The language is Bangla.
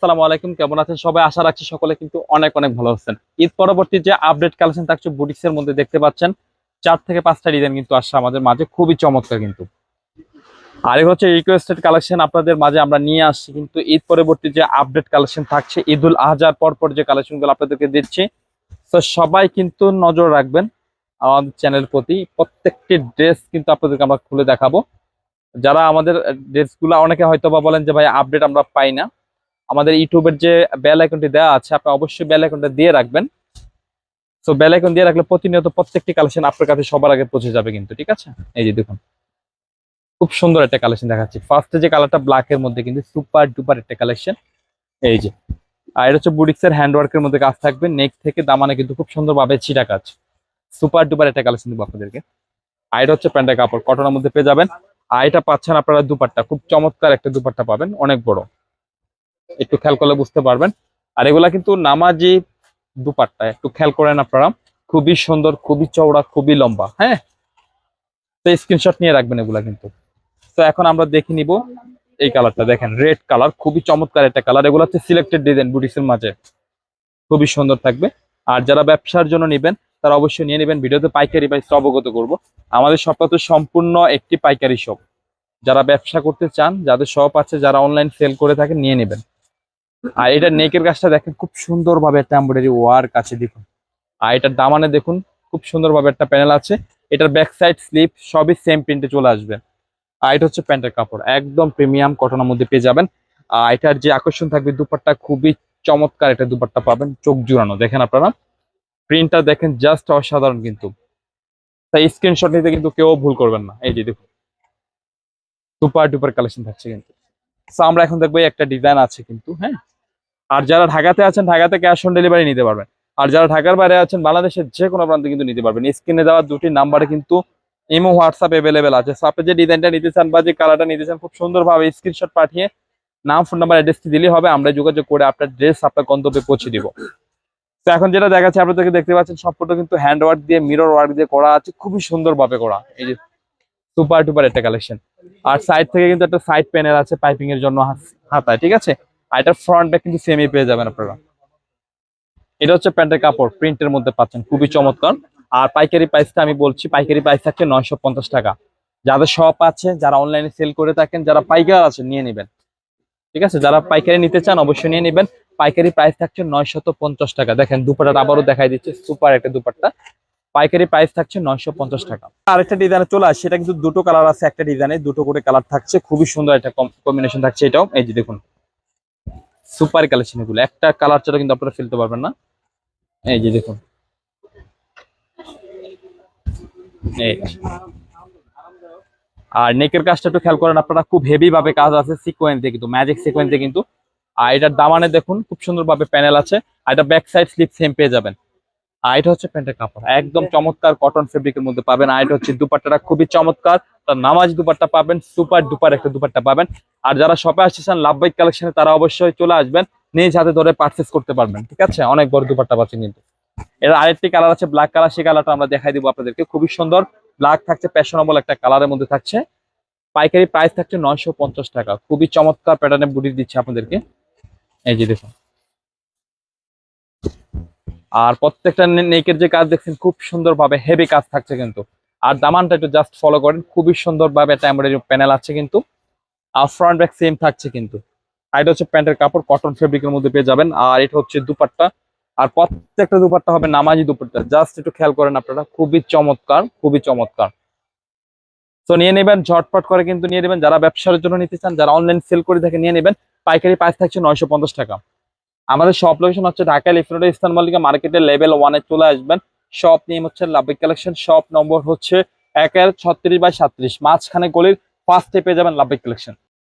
আসসালামু আলাইকুম, কেমন আছেন সবাই? আশা রাখছি সকলে কিন্তু অনেক অনেক ভালো আছেন। ঈদ পরবর্তী যে আপডেট কালেকশন থাকছে বুটিক্সের মধ্যে দেখতে পাচ্ছেন, চার থেকে পাঁচটা ডিজাইন কিন্তু আসছে আমাদের মাঝে, খুবই চমৎকার কিন্তু। আরেক হচ্ছে রিকোয়েস্টেড কালেকশন আপনাদের মাঝে আমরা নিয়ে আসছি কিন্তু ঈদ পরবর্তী যে আপডেট কালেকশন থাকছে ঈদুল আহজার পর পর যে কালেকশনগুলো আপনাদেরকে দিচ্ছি, তো সবাই কিন্তু নজর রাখবেন আমাদের চ্যানেলের প্রতি। প্রত্যেকটি ড্রেস কিন্তু আপনাদেরকে আমরা খুলে দেখাবো। যারা আমাদের ড্রেসগুলো অনেকে হয়তো বা বলেন যে, ভাই আপডেট আমরা পাই না। আমাদের ইউটিউবের যে বেল আইকনটি দেওয়া আছে, আপনি অবশ্যই বেল আইকনটা দিয়ে রাখবেন। তো বেল আইকন দিয়ে রাখলে প্রতিনিয়ত প্রত্যেকটি কালেকশন আপনার কাছে সবার আগে পৌঁছে যাবে কিন্তু, ঠিক আছে? এই যে দেখুন। খুব সুন্দর একটা কালেকশন দেখাচ্ছি। ফার্স্টে যে কালারটা ব্ল্যাক এর মধ্যে কিন্তু সুপার ডুপার একটা কালেকশন এই যে। আর এটা হচ্ছে বুডিক্সের হ্যান্ডওয়ার্কের মধ্যে কাজ থাকবে। নেক থেকে দামানে কিন্তু খুব সুন্দরভাবে ছিটা কাজ। সুপার ডুপার একটা কালেকশন দেবো আপনাদেরকে। আর এটা হচ্ছে প্যান্টের কাপড়। কটনের মধ্যে পেয়ে যাবেন। আর এটা পাচ্ছেন আপনারা দুপাট্টা। খুব চমৎকার একটা দুপাট্টা পাবেন। অনেক বড়। একটু খেয়াল করলে বুঝতে পারবেন। আর এগুলা কিন্তু নামাজি দুপাট্টা, একটু খেয়াল করেন আপনারা। খুবই সুন্দর, খুবই চওড়া, খুবই লম্বা হ্যাঁ? তো স্ক্রিনশট নিয়ে রাখবেন এগুলা কিন্তু। তো এখন আমরা দেখে নিব এই কালারটা দেখেন রেড কালার খুবই চমৎকার একটা কালার এগুলো হচ্ছে সিলেক্টেড ডিজাইন বুটিক্সের মাঝে। খুবই সুন্দর থাকবে। আর যারা ব্যবসার জন্য নেবেন, তারা অবশ্যই নিয়ে নেবেন। ভিডিওতে পাইকারি প্রাইস অবগত করব। আমাদের শপটা তো সম্পূর্ণ একটি পাইকারি শপ যারা ব্যবসা করতে চান, যাদের শপ আছে, যারা অনলাইন সেল করে থাকেন, নিয়ে নেবেন। আর এটা নেকের কাজটা দেখেন, খুব সুন্দরভাবে একটা এমব্রয়ডারি ওয়ার্ক আছে, দেখুন। আর এটার দামানে দেখুন, খুব সুন্দরভাবে একটা প্যানেল আছে। এটার ব্যাক সাইড স্লিপ সবই সেম প্রিন্টে চলে আসবে। আর এটা হচ্ছে প্যান্টের কাপড়, একদম প্রিমিয়াম কটনের মধ্যে পেয়ে যাবেন। আর এটার যে আকর্ষণ থাকবে দুপাট্টা, খুবই চমৎকার এটা দুপাট্টা পাবেন, চোখ জুড়ানো। দেখেন আপনারা প্রিন্টটা দেখেন জাস্ট অসাধারণ কিন্তু। তাই স্ক্রিনশট নিতে কিন্তু কেউ ভুল করবেন না। এই যে দেখুন সুপার ডুপার কালেকশন থাকছে কিন্তু। তো আমরা এখন দেখব একটা ডিজাইন আছে কিন্তু হ্যাঁ? আর যারা ঢাকাতে আছেন, ঢাকাতে ক্যাশ অন ডেলিভারি নিতে পারবেন। আর যারা ঢাকার বাইরে আছেন, বাংলাদেশের যে কোনো প্রান্তে কিন্তু নিতে পারবেন। স্ক্রিনে দেওয়া দুটি নাম্বারে কিন্তু ইমো হোয়াটসঅ্যাপ অ্যাভেলেবেল আছে। সো আপনি যে ডিজাইনটা নিতে চান বা যে কালারটা নিতে চান, খুব সুন্দরভাবে স্ক্রিনশট পাঠিয়ে নাম ফোন নাম্বার অ্যাড্রেসটি দিলেই হবে। আমরা যোগাযোগ করে আপনার ড্রেস আপনার গন্তব্যে পৌঁছে দিব। তো এখন যেটা দেখাচ্ছে, আপনাদেরকে দেখতে পাচ্ছেন সম্পূর্ণ কিন্তু হ্যান্ড ওয়ার্ক দিয়ে মিরর ওয়ার্ক দিয়ে করা আছে। খুবই সুন্দরভাবে করা। এই যে সুপার টুপার একটা কালেকশন আর সাইড থেকে কিন্তু একটা সাইড প্যানেল আছে পাইপিং এর জন্য হাতায়, ঠিক আছে? আর এটা ফ্রন্ট ব্যাক কিন্তু সেমই পেয়ে যাবেন আপনারা। এটা হচ্ছে প্যান্টের কাপড় প্রিন্টের মধ্যে পাচ্ছেন, খুবই চমৎকার। আর পাইকারি প্রাইসটা আমি বলছি, পাইকারি প্রাইস থাকছে নয়শো পঞ্চাশ টাকা। যাদের শপ আছে, যারা অনলাইনে সেল করে থাকেন, যারা পাইকার আছে নিয়ে নেবেন। ঠিক আছে? যারা পাইকারি নিতে চান, অবশ্যই নিয়ে নেবেন। পাইকারি প্রাইস থাকছে নয়শত পঞ্চাশ টাকা। দেখেন দুপাটা আবারও দেখাই দিচ্ছে সুপার একটা দুপাট্টা। পাইকারি প্রাইস থাকছে নয়শো পঞ্চাশ টাকা। আরেকটা ডিজাইনে চলে আসছে সেটা কিন্তু দুটো কালার আছে, একটা ডিজাইনে দুটো করে কালার থাকছে, খুবই সুন্দর একটা কম্বিনেশন থাকছে এটাও। এই যে দেখুন সুপার কালেকশন এগুলো। একটা কালার ছাড়া কিন্তু আপনারা ফেলতে পারবেন না। এই যে দেখুন আর নেকের কাজটা একটু খেয়াল করেন, আপনারা খুব হেভি ভাবে কাজ আছে সিকোয়েন্সে কিন্তু ম্যাজিক সিকোয়েন্সে কিন্তু। আর এটার দামানে দেখুন, খুব সুন্দরভাবে প্যানেল আছে, আর এটা ব্যাক সাইড স্লিপ সেম পেয়ে যাবেন। আর এটা হচ্ছে প্যান্টের কাপড়। একদম চমৎকার কটন ফেব্রিকের মধ্যে পাবেন। আর এটা হচ্ছে দুপাট্টাটা খুবই চমৎকার। তার নামাজ দুপাট্টা পাবেন সুপার ডুপার একটা দুপাট্টা পাবেন। আর যারা শপে আসতেছেন লাভবাইক কালেকশনে তারা অবশ্যই চলে আসবেন। নিজ হাতে ধরে পার্চেস করতে পারবেন ঠিক আছে? অনেক বড় দুপাট্টা পাচ্ছেন কিন্তু। এর আরেকটি কালার আছে ব্ল্যাক কালার সেই কালারটা আমরা দেখাই দিব আপনাদেরকে। খুবই সুন্দর। ব্ল্যাক থাকছে প্যাশনেবল একটা কালারের মধ্যে থাকছে। পাইকারি প্রাইস থাকছে নয়শো পঞ্চাশ টাকা। খুবই চমৎকার প্যাটার্নে বুটি দিচ্ছে আপনাদেরকে। এই যে দেখুন। আর প্রত্যেকটা নেকের যে কাজ দেখছেন, খুব সুন্দর ভাবে হেভি কাজ থাকছে কিন্তু। আর দামানটা একটু জাস্ট ফলো করেন, খুবই সুন্দর ভাবে একটা এমব্রয়ডারি প্যানেল আছে কিন্তু। আর ফ্রন্ট ব্যাক সেম থাকছে কিন্তু। আর এটা হচ্ছে প্যান্টের কাপড় কটন ফেব্রিকের মধ্যে পেয়ে যাবেন। আর এটা হচ্ছে দুপাট্টা। আর প্রত্যেকটা দুপাট্টা হবে নামাজি দুপাট্টা। জাস্ট একটু খেয়াল করেন আপনারা, খুবই চমৎকার খুবই চমৎকার। তো নিয়ে নেবেন, ঝটপট করে কিন্তু নিয়ে নেবেন। যারা ব্যবসার জন্য নিতে চান, যারা অনলাইন সেল করে থাকে নিয়ে নেবেন। পাইকারি প্রাইস থাকছে নয়শো পঞ্চাশ টাকা। আমাদের শপ লোকেশন হচ্ছে ঢাকা লিফরোড ইস্তান মল্লিকা মার্কেটের লেভেল ওয়ানে চলে আসবেন। শপ নেম হচ্ছে লাভিক কালেকশন শপ নম্বর হচ্ছে একের ছত্রিশ বাই সাত্রিশ। মাঝখানে গলির ফার্স্ট স্টেপে যাবেন লাভিক কালেকশন